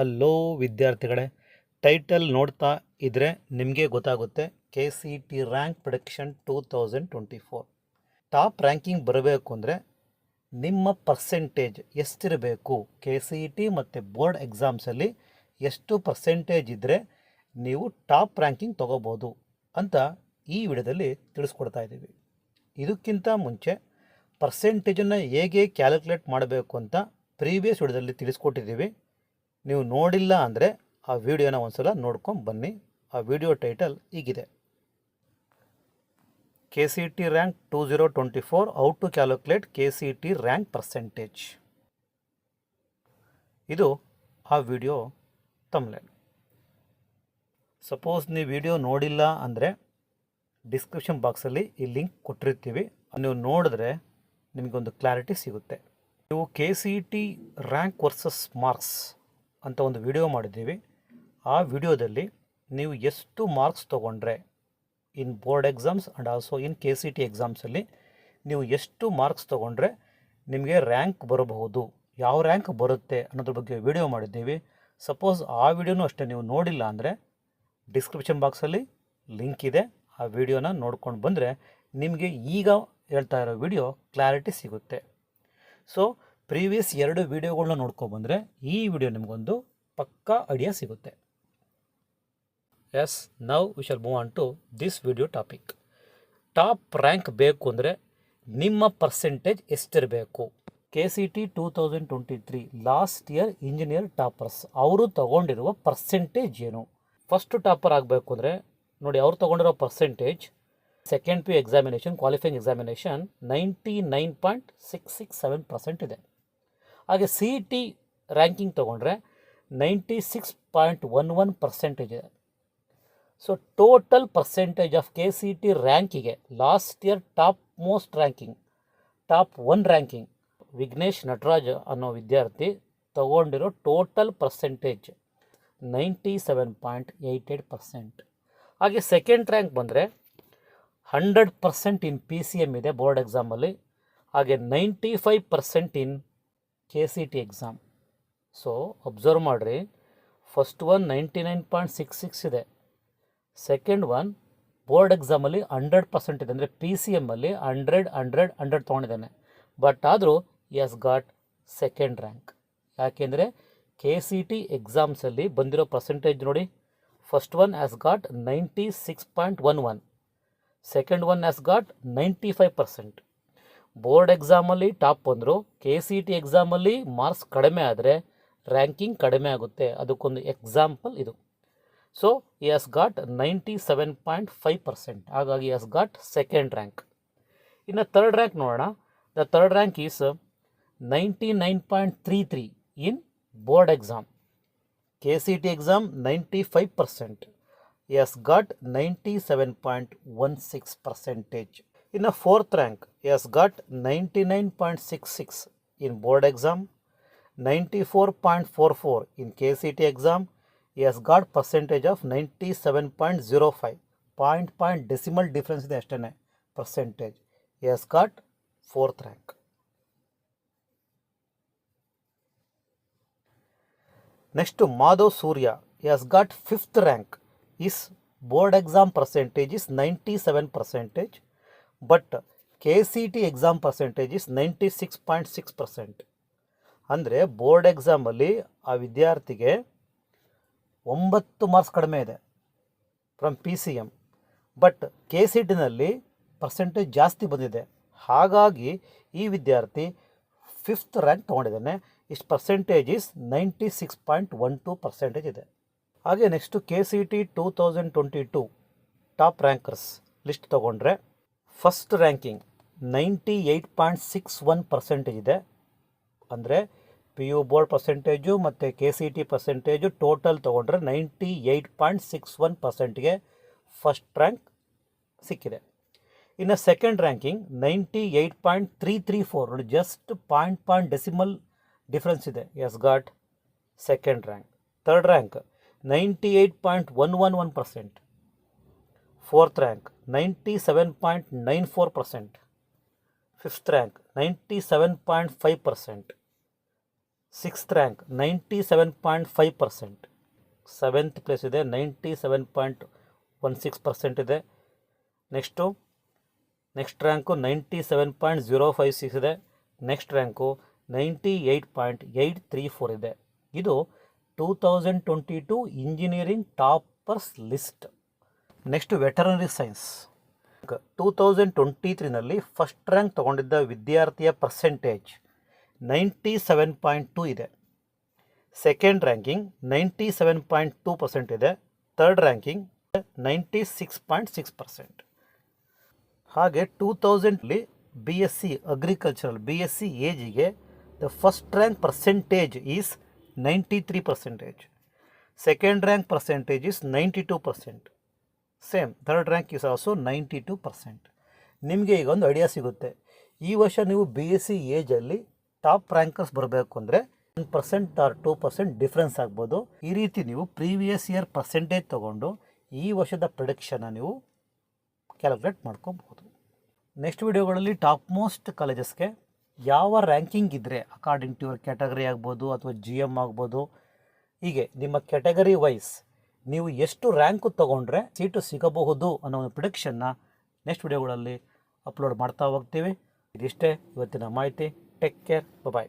ಅಲ್ಲೋ ವಿದ್ಯಾರ್ಥಿಗಳೇ, ಟೈಟಲ್ ನೋಡ್ತಾ ಇದ್ದರೆ ನಿಮಗೆ ಗೊತ್ತಾಗುತ್ತೆ K C T rank production two thousand twenty four. Top ranking ಬರಬೇಕು ಅಂದರೆ ನಿಮ್ಮ ಪರ್ಸೆಂಟೇಜ್ ಎಷ್ಟಿರಬೇಕು? ಕೆ ಸಿ ಇ ಟಿ ಮತ್ತು ಬೋರ್ಡ್ ಎಕ್ಸಾಮ್ಸಲ್ಲಿ ಎಷ್ಟು ಪರ್ಸೆಂಟೇಜ್ ಇದ್ದರೆ ನೀವು ಟಾಪ್ ರ್ಯಾಂಕಿಂಗ್ ತೊಗೋಬೋದು ಅಂತ ಈ ವಿಡಿಯೋದಲ್ಲಿ ತಿಳಿಸ್ಕೊಡ್ತಾ ಇದ್ದೀವಿ. ಇದಕ್ಕಿಂತ ಮುಂಚೆ ಪರ್ಸೆಂಟೇಜನ್ನು ಹೇಗೆ ಕ್ಯಾಲ್ಕುಲೇಟ್ ಮಾಡಬೇಕು ಅಂತ ಪ್ರೀವಿಯಸ್ ವಿಡಿಯೋದಲ್ಲಿ ತಿಳಿಸ್ಕೊಟ್ಟಿದ್ದೀವಿ. ನೀವು ನೋಡಿಲ್ಲ ಅಂದರೆ ಆ ವಿಡಿಯೋನ ಒಂದ್ಸಲ ನೋಡ್ಕೊಂಡು ಬನ್ನಿ. ಆ ವಿಡಿಯೋ ಟೈಟಲ್ ಹೀಗಿದೆ. K C T rank two zero twenty four how to calculate K C T rank percentage ಇದು ಆ ವಿಡಿಯೋ ತಮ್ಲೈನ್ ಸಪೋಸ್ ನೀವು ವಿಡಿಯೋ ನೋಡಿಲ್ಲ ಅಂದರೆ ಡಿಸ್ಕ್ರಿಪ್ಷನ್ ಬಾಕ್ಸಲ್ಲಿ ಈ ಲಿಂಕ್ ಕೊಟ್ಟಿರ್ತೀವಿ. ನೀವು ನೋಡಿದ್ರೆ ನಿಮಗೊಂದು ಕ್ಲಾರಿಟಿ ಸಿಗುತ್ತೆ. ನೀವು K C T rank versus marks ಅಂತ ಒಂದು ವಿಡಿಯೋ ಮಾಡಿದ್ದೀವಿ. ಆ ವಿಡಿಯೋದಲ್ಲಿ ನೀವು ಎಷ್ಟು ಮಾರ್ಕ್ಸ್ ತೊಗೊಂಡ್ರೆ in board exams and also in K C T ಎಕ್ಸಾಮ್ಸಲ್ಲಿ ನೀವು ಎಷ್ಟು ಮಾರ್ಕ್ಸ್ ತೊಗೊಂಡ್ರೆ ನಿಮಗೆ ರ್ಯಾಂಕ್ ಬರಬಹುದು. ಯಾವ ರ್ಯಾಂಕ್ ಬರುತ್ತೆ ಅನ್ನೋದ್ರ ಬಗ್ಗೆ ವಿಡಿಯೋ ಮಾಡಿದ್ದೀವಿ. ಸಪೋಸ್ ಆ ವಿಡಿಯೋನೂ ಅಷ್ಟೇ ನೀವು ನೋಡಿಲ್ಲ ಅಂದರೆ ಡಿಸ್ಕ್ರಿಪ್ಷನ್ ಬಾಕ್ಸಲ್ಲಿ ಲಿಂಕ್ ಇದೆ. ಆ ವಿಡಿಯೋನ ನೋಡ್ಕೊಂಡು ಬಂದರೆ ನಿಮಗೆ ಈಗ ಹೇಳ್ತಾ ಇರೋ ವಿಡಿಯೋ ಕ್ಲಾರಿಟಿ ಸಿಗುತ್ತೆ. ಸೊ ಪ್ರೀವಿಯಸ್ ಎರಡು ವಿಡಿಯೋಗಳನ್ನ ನೋಡ್ಕೊಬಂದರೆ ಈ ವಿಡಿಯೋ ನಿಮಗೊಂದು ಪಕ್ಕಾ ಐಡಿಯಾ ಸಿಗುತ್ತೆ. Yes now we shall move on to this video topic top rank ಬೇಕು ಅಂದರೆ ನಿಮ್ಮ ಪರ್ಸೆಂಟೇಜ್ ಎಷ್ಟಿರಬೇಕು? K C T two thousand twenty three last year engineer toppers ಅವರು ತಗೊಂಡಿರುವ ಪರ್ಸೆಂಟೇಜ್ ಏನು? ಫಸ್ಟ್ ಟಾಪರ್ ಆಗಬೇಕು ಅಂದರೆ ನೋಡಿ, ಅವ್ರು ತೊಗೊಂಡಿರೋ percentage second P examination qualifying examination ninety nine point six six seven percent ಇದೆ. ಹಾಗೆ ಸಿ ಇ ಟಿ ರ್ಯಾಂಕಿಂಗ್ ತೊಗೊಂಡ್ರೆ ninety six point one one percentage ಇದೆ so total percentage of K C T ರ್ಯಾಂಕಿಗೆ last year top most ranking top one ranking Vignesh Nataraj ಅನ್ನೋ ವಿದ್ಯಾರ್ಥಿ ತಗೊಂಡಿರೋ total percentage ninety seven point eight eight percent ಹಾಗೆ second rank ಬಂದರೆ hundred percent in P C M ಇದೆ board ಎಕ್ಸಾಮಲ್ಲಿ ಹಾಗೆ ninety five percent in K C T exam so observe ಮಾಡಿರಿ. First one ninety nine point six six ಇದೆ second one board ಎಕ್ಸಾಮಲ್ಲಿ hundred percent ಇದೆ. ಅಂದರೆ P C ಎಮ್ಮಲ್ಲಿ hundred hundred hundred ತೊಗೊಂಡಿದ್ದಾನೆ. ಬಟ್ ಆದರೂ ಎಸ್ ಗಾಟ್ ಸೆಕೆಂಡ್ ರ್ಯಾಂಕ್ ಯಾಕೆಂದರೆ K C T ಎಕ್ಸಾಮ್ಸಲ್ಲಿ ಬಂದಿರೋ ಪರ್ಸೆಂಟೇಜ್ ನೋಡಿ first one has got ninety six point one one second one has got ninety five percent board ಎಕ್ಸಾಮಲ್ಲಿ top ಬಂದರು. K C T ಎಕ್ಸಾಮಲ್ಲಿ marks ಕಡಿಮೆ ಆದರೆ ರ್ಯಾಂಕಿಂಗ್ ಕಡಿಮೆ ಆಗುತ್ತೆ. ಅದಕ್ಕೊಂದು ಎಕ್ಸಾಂಪಲ್ ಇದು. ಸೊ ಈ has got ninety seven point five percent ಹಾಗಾಗಿ ಎಸ್ ಗಾಟ್ ಸೆಕೆಂಡ್ ರ್ಯಾಂಕ್ ಇನ್ನು ತರ್ಡ್ ರ್ಯಾಂಕ್ ನೋಡೋಣ. The third rank is ninety nine point three three in board exam K C T exam ninety five percent has got ninety seven point one six percentage In a fourth rank, he has got 99.66 in board exam, 94.44 in KCT exam. He has got percentage of 97.05, point point decimal difference in the percentage. He has got fourth rank. Next to Madhav Surya, he has got fifth rank. His board exam percentage is 97 percentage. But K C T exam percentage is ninety six point six percent ಅಂದರೆ board ಎಕ್ಸಾಮಲ್ಲಿ ಆ ವಿದ್ಯಾರ್ಥಿಗೆ ಒಂಬತ್ತು marks ಕಡಿಮೆ ಇದೆ from P C M but K C ಟಿನಲ್ಲಿ percentage ಜಾಸ್ತಿ ಬಂದಿದೆ. ಹಾಗಾಗಿ ಈ ವಿದ್ಯಾರ್ಥಿ ಫಿಫ್ತ್ ರ್ಯಾಂಕ್ ತೊಗೊಂಡಿದ್ದಾನೆ. ಇಷ್ಟು percentage is ninety six point one two percentage ಇದೆ. ಹಾಗೆ next K C T two thousand twenty two top rankers list ತೊಗೊಂಡ್ರೆ first ranking ninety eight point six one percentage ಇದೆ. ಅಂದರೆ ಪಿ ಯು ಬೋರ್ಡ್ ಪರ್ಸೆಂಟೇಜು ಮತ್ತು K C T percentage total ತೊಗೊಂಡ್ರೆ ninety eight point six one ಪರ್ಸೆಂಟ್ಗೆ first rank ಸಿಕ್ಕಿದೆ. ಇನ್ನು second ranking ninety eight point three three four just point point decimal difference ಇದೆ. Has got second rank third rank ninety eight point one one one percent fourth rank ninety seven point nine four percent fifth rank ninety seven point five percent sixth rank ninety seven point five percent seventh place ಇದೆ ninety seven point one six percent ಇದೆ. Next next rank ninety seven point zero five six ಇದೆ. Next rank ninety eight point eight three four ಇದೆ. ಇದು two thousand twenty two engineering toppers list next veterinary science two thousand twenty ತ್ರೀನಲ್ಲಿ first rank ತೊಗೊಂಡಿದ್ದ ವಿದ್ಯಾರ್ಥಿಯ percentage ninety seven point two ಇದೆ. Second ranking ninety seven point two percent ಇದೆ. Third ranking ninety six point six percent ಹಾಗೆ two ತೌಸಂಡ್ಲಿ B S C agricultural B S C ಏಜಿಗೆ the first rank percentage is ninety three percentage second rank percentage is ninety two percent same third rank is also ninety two percent ನಿಮಗೆ ಈಗ ಒಂದು idea ಸಿಗುತ್ತೆ. ಈ ವರ್ಷ ನೀವು B S C ಏಜಲ್ಲಿ top rankers ಬರಬೇಕು ಅಂದರೆ one percent or two percent difference ಆಗ್ಬೋದು. ಈ ರೀತಿ ನೀವು ಪ್ರೀವಿಯಸ್ ಇಯರ್ ಪರ್ಸೆಂಟೇಜ್ ತೊಗೊಂಡು ಈ ವರ್ಷದ ಪ್ರೊಡಿಕ್ಷನ್ನ ನೀವು ಕ್ಯಾಲ್ಕುಲೇಟ್ ಮಾಡ್ಕೋಬಹುದು. ನೆಕ್ಸ್ಟ್ ವಿಡಿಯೋಗಳಲ್ಲಿ ಟಾಪ್ ಮೋಸ್ಟ್ ಕಾಲೇಜಸ್ಗೆ ಯಾವ ರ್ಯಾಂಕಿಂಗ್ ಇದ್ದರೆ ಅಕಾರ್ಡಿಂಗ್ ಟು ಯುವರ್ ಕ್ಯಾಟಗರಿ ಆಗ್ಬೋದು ಅಥವಾ ಜಿ ಎಂ ಆಗ್ಬೋದು. ಹೀಗೆ ನಿಮ್ಮ ಕ್ಯಾಟಗರಿ ವೈಸ್ ನೀವು ಎಷ್ಟು ರ್ಯಾಂಕು ತೊಗೊಂಡ್ರೆ ಸೀಟು ಸಿಗಬಹುದು ಅನ್ನೋ ಒಂದು ಪ್ರಿಡಿಕ್ಷನ್ನ ನೆಕ್ಸ್ಟ್ ವಿಡಿಯೋಗಳಲ್ಲಿ ಅಪ್ಲೋಡ್ ಮಾಡ್ತಾ ಹೋಗ್ತೀವಿ. ಇದಿಷ್ಟೇ ಇವತ್ತಿನ ಮಾಹಿತಿ. Take care bye